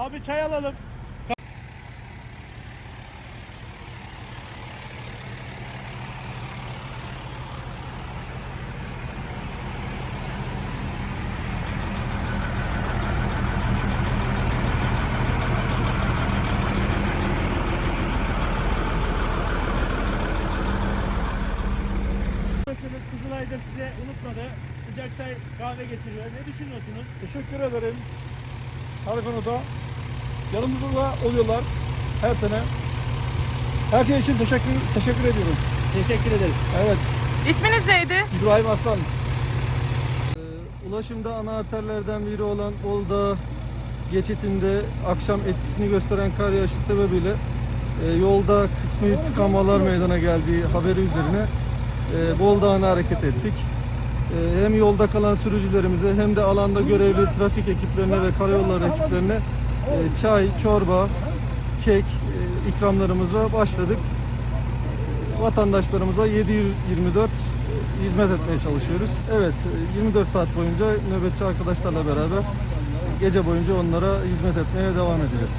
Abi çay alalım. Nasılsınız? Kızılay'da size unutmadı. Sıcak çay kahve getiriyor. Ne düşünüyorsunuz? Teşekkür ederim. Her konuda yanımızda da oluyorlar her sene. Her şey için teşekkür teşekkür ediyorum. Teşekkür ederiz. Evet, İsminiz neydi? İbrahim Aslan. Ee, ulaşımda ana arterlerden biri olan Olda geçitinde akşam etkisini gösteren kar yağışı sebebiyle e, yolda kısmi tıkanmalar meydana geldiği haberi üzerine e, Boldağ'ına hareket ettik. E, hem yolda kalan sürücülerimize hem de alanda görevli trafik ekiplerine ve karayolları ekiplerine e, çay, çorba, kek e, ikramlarımıza başladık. Vatandaşlarımıza 7-24 e, hizmet etmeye çalışıyoruz. Evet, e, 24 saat boyunca nöbetçi arkadaşlarla beraber gece boyunca onlara hizmet etmeye devam edeceğiz.